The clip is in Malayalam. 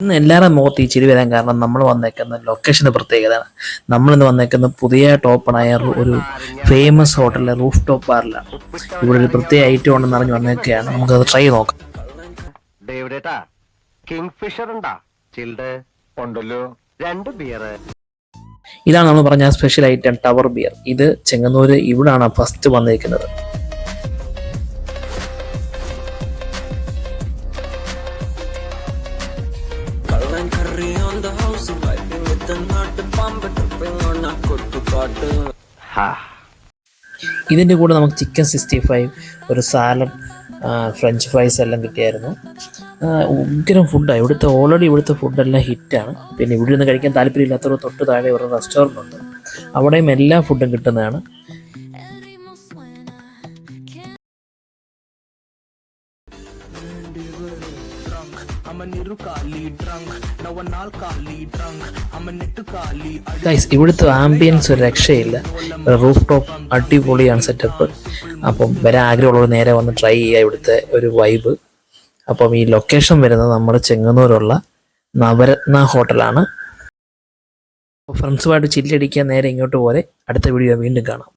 ഇന്ന് എല്ലാവരുടെ മുഖത്ത് ഈ ചിരി വരാൻ കാരണം നമ്മൾ വന്നേക്കുന്ന ലൊക്കേഷന്റെ പ്രത്യേകതയാണ്. നമ്മളിന്ന് വന്നേക്കുന്ന പുതിയതായിട്ട് ഓപ്പണായ ഒരു ഫേമസ് ഹോട്ടലിലെ റൂഫ് ടോപ്പ് ബാറിലാണ് ഇവിടെ ഒരു പ്രത്യേക ഐറ്റം ഉണ്ടെന്ന് അറിഞ്ഞ് വന്നേക്കുകയാണ്. നമുക്കത് ട്രൈ നോക്കാം. ഡേവിഡേട്ടാ കിങ് ഫിഷർ ഉണ്ടാ? ചിൽഡ് ഉണ്ടല്ലോ. രണ്ട് ബിയർ ഇതാണ് നമ്മൾ പറഞ്ഞ സ്പെഷ്യൽ ഐറ്റം ടവർ ബിയർ ഇത് ചെങ്ങന്നൂര് ഇവിടാണ് ഫസ്റ്റ് വന്നിരിക്കുന്നത് Calvin കറി on the house good to ഹാ. ഇതിന്റെ കൂടെ നമുക്ക് ചിക്കൻ സിക്സ്റ്റി ഫൈവ് ഒരു സാലഡ് ഫ്രഞ്ച് ഫ്രൈസ് എല്ലാം കിട്ടിയായിരുന്നു. ഉഗ്രം ഫുഡാണ് ഇവിടുത്തെ ഓൾറെഡി ഇവിടുത്തെ ഫുഡെല്ലാം ഹിറ്റാണ് പിന്നെ ഇവിടെ നിന്ന് കഴിക്കാൻ താല്പര്യമില്ലാത്തവർ തൊട്ട് താഴെ ഒരു റെസ്റ്റോറന്റ് ഉണ്ട്. അവിടെയും എല്ലാ ഫുഡും കിട്ടുന്നതാണ്. ഗൈസ് ഇവിടുത്തെ ആംബിയൻസ് ഒരു രക്ഷയില്ല. റൂഫ് ടോപ്പ് അടിപൊളിയാണ് സെറ്റപ്പ് അപ്പം വരാൻ ആഗ്രഹമുള്ളവർ നേരെ വന്ന് ട്രൈ ചെയ്യുക ഇവിടുത്തെ ഒരു വൈബ് അപ്പം ഈ ലൊക്കേഷൻ വരുന്നത് നമ്മുടെ ചെങ്ങന്നൂരുള്ള നവരത്ന ഹോട്ടലാണ്. ഫ്രണ്ട്സുമായിട്ട് ചില്ലടിക്കാൻ നേരെ ഇങ്ങോട്ട് പോലെ അടുത്ത വീഡിയോ വീണ്ടും കാണാം.